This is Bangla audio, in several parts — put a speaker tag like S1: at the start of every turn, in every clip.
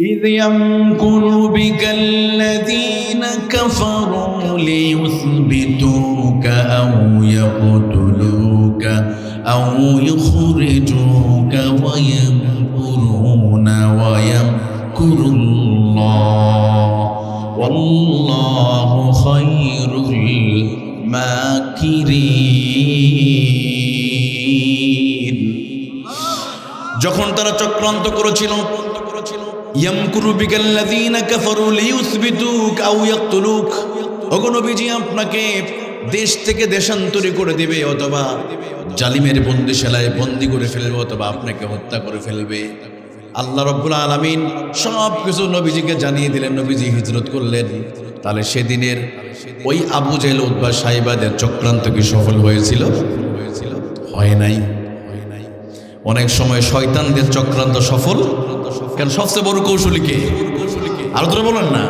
S1: إذ يمكر بك الذين كفروا ليثبتوك أو يقتلوك أو يخرجوك ويمكرون ويمكر الله والله خير الماكرين যখন তারা চক্রান্ত করেছিল ইয়ামকুরু বিকাল্লাযীনা কাফারু লিইউসবিতুক আও ইয়াকতুলুক। ওগো নবীজি, আপনাকে দেশ থেকে দেশান্তরী করে দিবে, অথবা জালিমের বন্দিশালায় বন্দি করে ফেলবে, অথবা আপনাকে হত্যা করে ফেলবে। আল্লাহ রব্বুল আলামিন সব কিছু নবীজিকে জানিয়ে দিলেন, নবীজি হিজরত করলেন। তাহলে সেদিনের ওই আবু জেল উদ্বা সাহিবাদের চক্রান্ত কি সফল হয়েছিল? হয়েছিল হয় হয় নাই। অনেক সময় শয়তানদের চক্রান্ত সফল কেন সবচেয়ে বড় কৌশলী কে? আর তোরা বলেন না।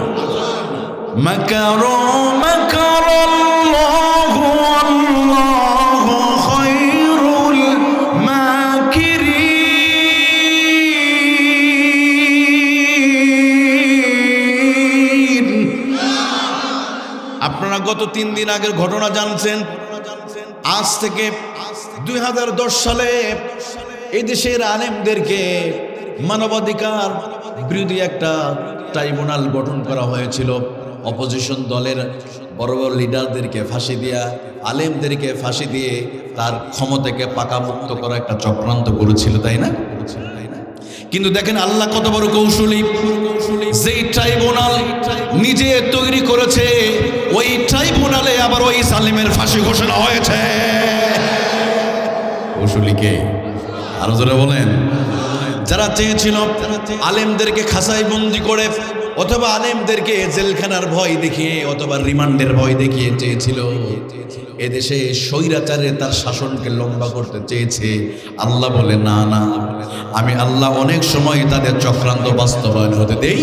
S1: আপনারা গত তিন দিন আগের ঘটনা জানছেন। আজ থেকে দুই হাজার দশ সালে এই দেশের আলেমদেরকে মানবাধিকার বিরোধী একটা ট্রাইব্যুনাল গঠন করা হয়েছিল। অপোজিশন দলের বড় বড় লিডারদেরকে ফাঁসি দেয়া, আলেমদেরকে ফাঁসি দিয়ে তার ক্ষমতাকে পাকামুক্ত করা একটা চক্রান্ত করেছিল, তাই না? কিন্তু দেখেন আল্লাহ কত বড় কৌশলী। যেই ট্রাইব্যুনাল নিজে তৈরি করেছে, ওই ট্রাইব্যুনালে আবার ওই সালিমের ফাঁসি ঘোষণা হয়েছে। কৌশলীকে আরও জোরে বলেন। যারা চেয়েছিল আলেমদেরকে খাসাই বন্দি করে অথবা আলেমদেরকে জেলখানার ভয় দেখিয়ে অথবা রিমান্ডের ভয় দেখিয়ে চেয়েছিল, এদেশে স্বৈরাচারে তার শাসনকে লম্বা করতে চেয়েছে। আল্লাহ বলে, না না, আমি আল্লাহ অনেক সময় তাদের চক্রান্ত বাস্তবায়ন হতে দেই।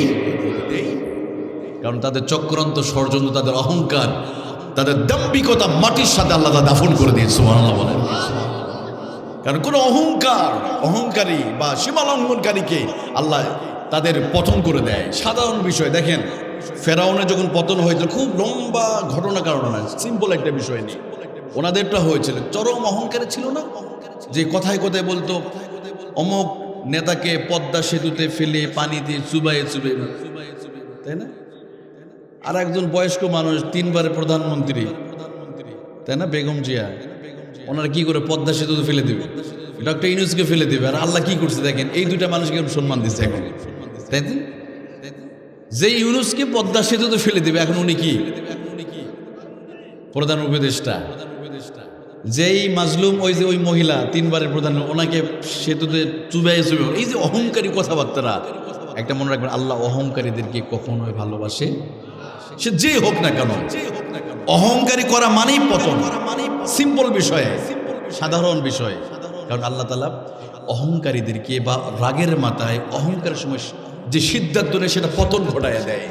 S1: কারণ তাদের চক্রান্ত ষড়যন্ত্র, তাদের অহংকার, তাদের দাম্বিকতা মাটির সাথে আল্লাহ দাফন করে দিয়েছে। আল্লাহ বলেন কারণ কোনো অহংকার, অহংকারী বা সীমালঙ্ঘনকারীকে আল্লাহ তাদের পতন করে দেয়। সাধারণ বিষয়, দেখেন ফেরাউনে যখন পতন হয়েছিল, খুব লম্বা ঘটনা কারণ সিম্পল একটা বিষয় নেই ওনাদেরটা হয়েছিল, চরম অহংকারে ছিল না? যে কথায় কথায় বলতো, অমুক নেতাকে পদ্মা সেতুতে ফেলে পানি দিয়ে চুবাইয়ে চুবে তাই না? আর একজন বয়স্ক মানুষ, তিনবারের প্রধানমন্ত্রী, তাই না, বেগম জিয়া? ওনারা কি করে পদ্মা সেতুতে ফেলে দিবে? ডক্টর ইউনুসকে ফেলে দিবে। আর আল্লাহ কি করছে দেখেন, এই দুইটা মানুষকে সম্মান দিচ্ছে এখন। তাই তো? যে ইউনুসকে পদ্মা সেতুতে ফেলে দিবে, এখন উনি কি? প্রধান উপদেষ্টা। যেই মাজলুম, ওই যে ওই মহিলা, তিনবারের প্রধান, ওনাকে সেতুতে চুবাই চুবে এই যে অহংকারী কথাবার্তারা। একটা মনে রাখবেন, আল্লাহ অহংকারীদেরকে কখনোই ভালোবাসে সে যে হোক না কেন, অহংকারী করা মানেই পতন। সিম্পল বিষয়ে, সাধারণ বিষয়। কারণ আল্লাহ তালা অহংকারীদেরকে বা রাগের মাথায় অহংকারের সময় যে সিদ্ধান্ত নেয় সেটা পতন ঘটায় দেয়।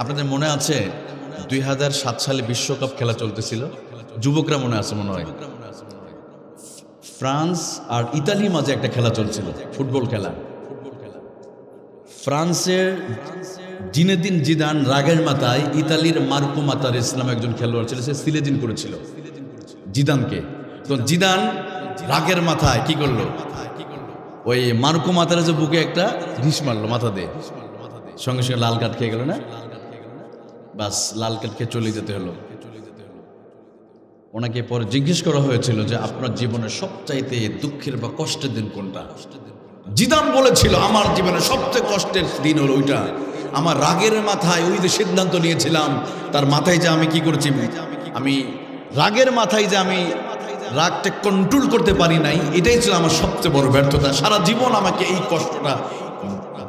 S1: আপনাদের মনে আছে দুই হাজার সাত সালে বিশ্বকাপ খেলা চলতেছিল? যুবকরা মনে আছে মনে হয়? ফ্রান্স আর ইতালির মাঝে একটা খেলা চলছিল, ফুটবল খেলা। ফ্রান্সের জিনেদিন জিদান রাগের মাথায় ইতালির মার্কো মাতার ইসলাম একজন খেলোয়াড় ছিল, সে সিলেদিন করেছিল। জিদানকে। তো জিদান রাগের মাথায় কি করল? ওই মার্কো মাতার যে বুকে একটা ঘিস মারলো মাথা দিয়ে। সঙ্গে সঙ্গে লাল কাঠ খেয়ে গেল না? বাস, লাল কাঠ খেয়ে চলে যেতে হলো। ওনাকে পরে জিজ্ঞেস করা হয়েছিল যে, আপনার জীবনের সবচাইতে দুঃখের বা কষ্টের দিন কোনটা? জিদান বলেছিল, আমার জীবনে সবচেয়ে কষ্টের দিন হলো ওইটা। আমার রাগের মাথায় ওই যে সিদ্ধান্ত নিয়েছিলাম, তার মাথায় যে আমি কি করেছি আমি রাগের মাথায় যে আমি রাগটা কন্ট্রোল করতে পারি নাই, এটাই ছিল আমার সবচেয়ে বড় ব্যর্থতা। সারা জীবন আমাকে এই কষ্টটা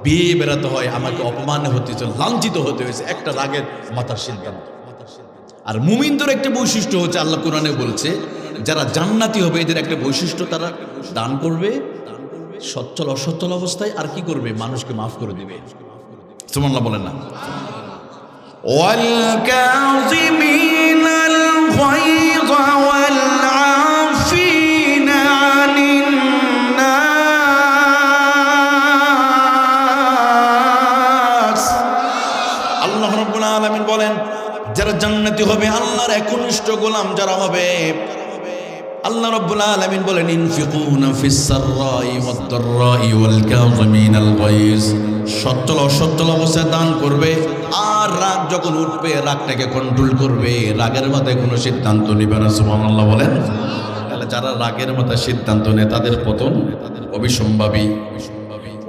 S1: বেয়ে বেড়াতে হয়, আমাকে অপমান হতে হয়েছে, লাঞ্ছিত হতে হয়েছে, একটা রাগের মাথার সিদ্ধান্ত। আর মুমিনদের একটা বৈশিষ্ট্য হচ্ছে, আল্লাহ কোরআনে বলছে, যারা জান্নাতি হবে, এদের একটা বৈশিষ্ট্য তারা দান করবে, সচ্ছল অসচ্ছল অবস্থায় আর কি করবে? মানুষকে মাফ করে দিবে। সুমনলা বলেন না। والكاظمين الغيظ আল্লাহ রব্বুল আলামিন বলেন যারা জান্নাতি হবে আল্লাহর একনিষ্ঠ গোলাম যারা হবে আল্লাহ রাব্বুল আলামিন বলেন, ইনফিকুনা ফিস সাররাই ওয়াদ দাররাই ওয়াল কাযিমিনাল গায়জ সচ্ছল অসচ্ছল অবস্থায় দান করবে, আর রাগ যখন উঠবে, রাগটাকে কন্ট্রোল করবে। রাগের মাথায় কোনো সিদ্ধান্ত নেবে না, সুবহানাল্লাহ বলেন। তাহলে যারা রাগের মাথায় সিদ্ধান্ত নেয়, তাদের পতন অবিসম্ভাবী।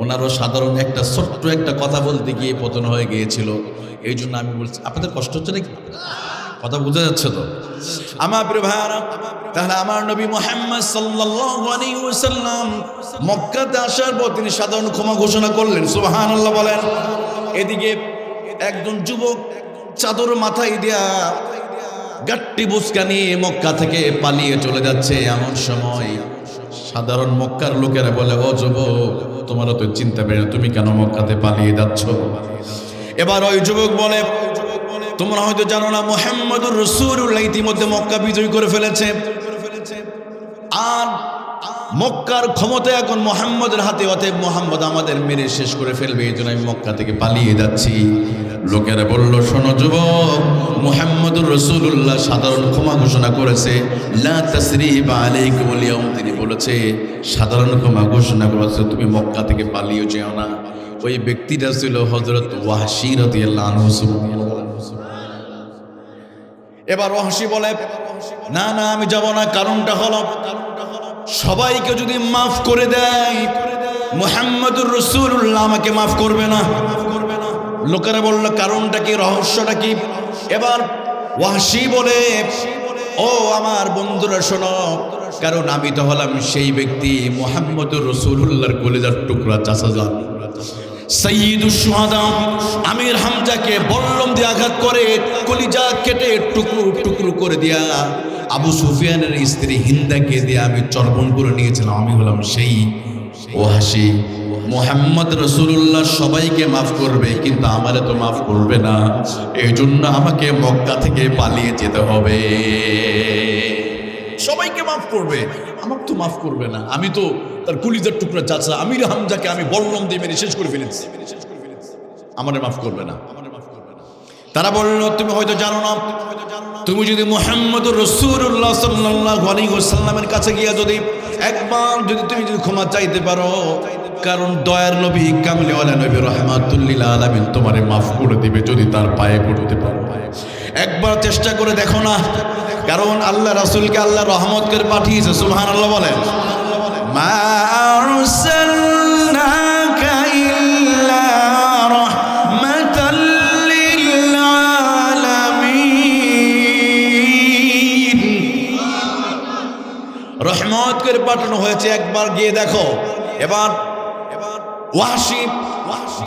S1: ওনারও সাধারণ একটা ছোট্ট একটা কথা বলতে গিয়ে পতন হয়ে গিয়েছিল। এই জন্য আমি বলছি, আপনাদের কষ্ট হচ্ছে নাকি? কথা বোঝা যাচ্ছে তো? আমার প্রিয় ভাইয়ারা, তাহলে আমার নবী মোহাম্মদ ওয়াসাল্লাম মক্কাতে আসার পর তিনি সাধারণ ক্ষমা ঘোষণা করলেন। সুবহানাল্লাহ বলেন, এদিকে একজন যুবক চাদর মাথায় দেয়া গাট্টি বুসকা নিয়ে মক্কা থেকে পালিয়ে চলে যাচ্ছে। এমন সময় সাধারণ মক্কার লোকেরা বলে, ও যুবক তোমারও তো চিন্তা বেড়ে, তুমি কেন মক্কাতে পালিয়ে যাচ্ছ? এবার ওই যুবক বলে তোমরা হয়তো জানো না, মোহাম্মদুর রসুল্লাহ ইতিমধ্যে মক্কা বিজয় করে ফেলেছে। আর মক্কার ক্ষমতা এখন মোহাম্মদের হাতে, অতএব মোহাম্মদ আমাদের মেরে শেষ করে ফেলবে, এই জন্য আমি মক্কা থেকে পালিয়ে যাচ্ছি। লোকেরা বলল, শোনো যুবক, মোহাম্মদুর রসুল্লাহ সাধারণ ক্ষমা ঘোষণা করেছে। তিনি বলেছে, সাধারণ ক্ষমা ঘোষণা করেছে, তুমি মক্কা থেকে পালিয়ে যেও না। ওই ব্যক্তিটা ছিল হজরত আনহু, সুবহানাল্লাহ। এবার রহসি বলে, না না, আমি যাব না, কারণটা হলো, সবাইকে যদি মাফ করে দেয়, মোহাম্মদুর রসুল্লাহ আমাকে মাফ করবে না। লোকেরা বলল, কারণটা কি, রহস্যটা কি? এবার ওয়াসি বলে, ও আমার বন্ধুরা, শোনো, কারণ আমি তো হলাম সেই ব্যক্তি মোহাম্মদুর রসুল্লাহর কলেজার টুকরা চাষা যান সঈদুল সুহাদা আমির হামজাকে বল্লম দিয়ে আঘাত করে কলিজা কেটে টুকরো টুকরো করে দিয়া আবু সুফিয়ানের স্ত্রী হিন্দাকে দিয়ে আমি চর্বণ করে নিয়েছিলাম। আমি হলাম সেই ও হাসি মোহাম্মদ রসুল্লাহ সবাইকে মাফ করবে, কিন্তু আমারে তো মাফ করবে না। এই জন্য আমাকে মক্কা থেকে পালিয়ে যেতে হবে। সবাইকে মাফ করবে। আমাকে তো মাফ করবে না। আমি তো তার কুলিজার টুকরা চাচা, আমির হামজাকে আমি বর্ণম দিয়ে মেরে শেষ করে ফেলেছি। আমারে মাফ করবে না। তারা বলল, তুমি হয়তো জানো না। তুমি যদি মোহাম্মদ রসুল্লাহ সাল্লাহ আলাইসাল্লামের কাছে গিয়া যদি একবার যদি তুমি যদি ক্ষমা চাইতে পারো কারণ দয়ার নবী কামলিওয়ালা নবী রহমাতুল্লিল আলমিন তোমারে মাফ করে দিবে যদি তার পায়ে পড়তে পারো। একবার চেষ্টা করে দেখো না, কারণ আল্লাহ রাসুলকে আল্লাহ রহমত করে পাঠিয়েছে সুহান আল্লাহ বলেন রহমত করে পাঠানো হয়েছে, একবার গিয়ে দেখো। এবার ওয়াসি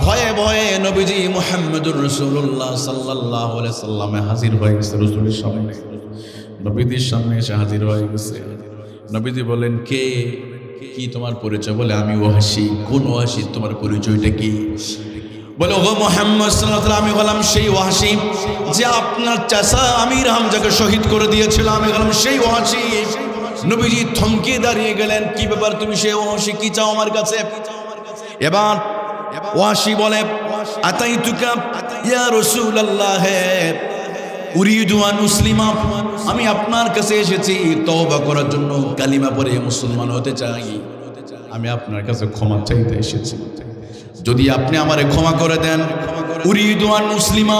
S1: ভয়ে ভয়ে নবীজি মুহাম্মদুর রসুল্লাহ সাল্লাহ সাল্লামে হাজির হয়ে গেছে রসুলের সামনে। নবীজির সামনে এসে হাজির হয়ে গেছে। নবীজি বলেন কে? কি তোমার পরিচয়? বলে, আমি ওহাসি কোন ওহাসি তোমার পরিচয়টা কি? বলে ও মোহাম্মদ সাল্লাহ আমি হলাম সেই ওয়াসি যে আপনার চাষা আমির হামজাকে শহীদ করে দিয়েছিল। আমি হলাম সেই ওয়াসি নবীজি থমকে দাঁড়িয়ে গেলেন, কি ব্যাপার তুমি সেই ওয়াসি কি চাও আমার কাছে? এবার ওয়াসি বলে আতাই তুকা ইয়া রসুল্লাহ উরিদু আন মুসলিমা, আমি আপনার কাছে এসেছি তওবা করার জন্য কালিমা পড়ে মুসলমান হতে চাই। আমি আপনার কাছে ক্ষমা চাইতে এসেছি। যদি আপনি আমারে ক্ষমা করে দেন, উরিদু আন মুসলিমা,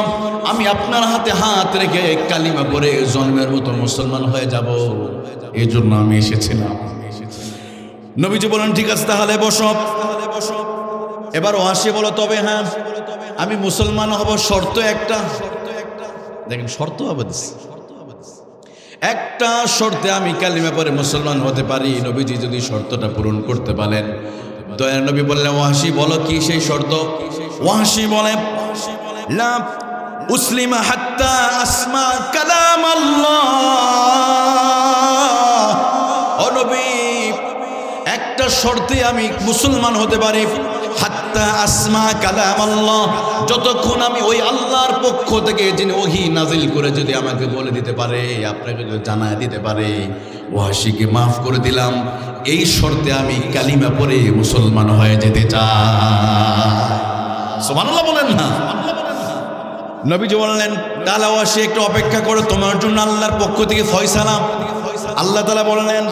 S1: আমি আপনার হাতে হাত রেখে কালিমা পড়ে জন্মের মতো মুসলমান হয়ে যাব। এই জন্য আমি এসেছিলাম। নবীজি বলেন, ঠিক আছে, তাহলে বসো। এবার ও ওয়াসি বলো, তবে হ্যাঁ আমি মুসলমান হব, শর্ত একটা। দেখেন, শর্ত হবে একটা শর্তে আমি কালিমা পরে মুসলমান হতে পারি, নবীজি যদি শর্তটা পূরণ করতে পারেন দয়া নবী বললেন ওয়াসি বলো, কি সেই শর্ত? ওয়াসি বলে, লা উসলিমা হাত্তা আসমা কালাম আল্লাহ একটা শর্তে আমি মুসলমান হতে পারি যতক্ষণ আমি ওই আল্লাহর পক্ষ থেকে যিনি ওহি নাজিল করে যদি আমাকে বলে দিতে পারে, আপনাকে যদি জানায় দিতে পারে, ওয়াসিকে মাফ করে দিলাম। এই শর্তে আমি কালিমা পরে মুসলমান হয়ে যেতে চাই। সোমানুল্লাহ বলেন না। নবীজি বললেন তাহলে ওয়াসি একটু অপেক্ষা করো তোমার জন্য আল্লাহর পক্ষ থেকে ফয়সালা আল্লাহ তালা বললেন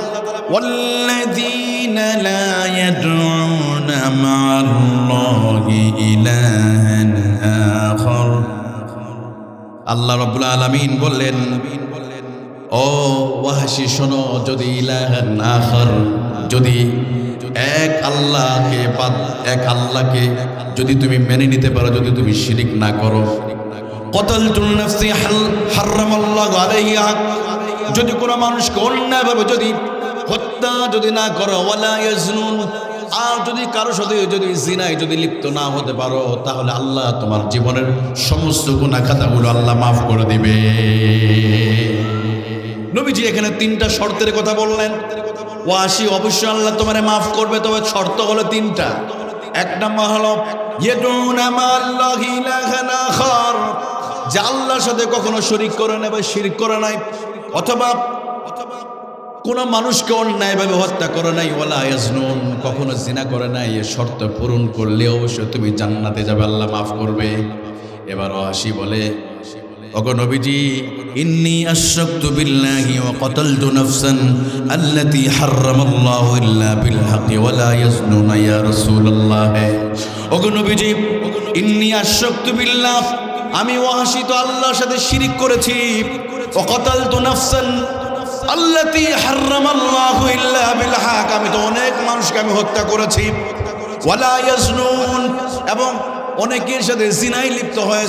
S1: والذين لا يدعون مع الله إلها آخر আল্লাহ রব্বুল আলামিন বললেন ও ওয়াহাসি শোনো যদি ইলাহান আখর যদি এক আল্লাহকে বাদ এক আল্লাহকে যদি তুমি মেনে নিতে পারো যদি তুমি শিরিক না করো যদি কোনো মানুষকে অন্যায়ভাবে যদি হত্যা যদি না করো আর যদি কারও সাথে যদি জিনায় যদি লিপ্ত না হতে পারো, তাহলে আল্লাহ তোমার জীবনের সমস্ত গুণা খাতাগুলো আল্লাহ মাফ করে দিবে। নবীজি এখানে তিনটা শর্তের কথা বললেন। ও আসি অবশ্যই আল্লাহ তোমারে মাফ করবে, তবে শর্ত হলো তিনটা। এক নম্বর হলো যে আল্লাহর সাথে কখনো শরিক করে নাই বা শিরক করে নাই, অথবা কোন মানুষকে অন্যায়ভাবে হত্যা করে নাই ওলা ইয়াজনুন, কখনো জিনা করে নাই, এ শর্ত পূরণ করলে অবশ্যই তুমি জান্নাতে যাবে, আল্লাহ মাফ করবে। এবার হাসি বলে, ওগো নবীজি, ইন্নি আশরাকতু বিল্লাহি ওয়া কাতালতু নাফসান আল্লাতী হারামাল্লাহু ইল্লা বিল হাqqi ওয়া লা ইয়াজনুনা ইয়া রাসূলুল্লাহ। ওগো নবীজি, ইন্নি আশরাকতু বিল্লাহ আমি ওয়াহাসি আল্লাহর সাথে শিরিক করেছি। অকতাল তো নাফসান আল্লাতি হারামাল্লাহু ইল্লা বিল হক। আমি তো অনেক মানুষকে আমি হত্যা করেছি। ওয়ালা ইয়াজনুন। এবং অনেকের সাথে জিনাই লিপ্ত হয়েছে।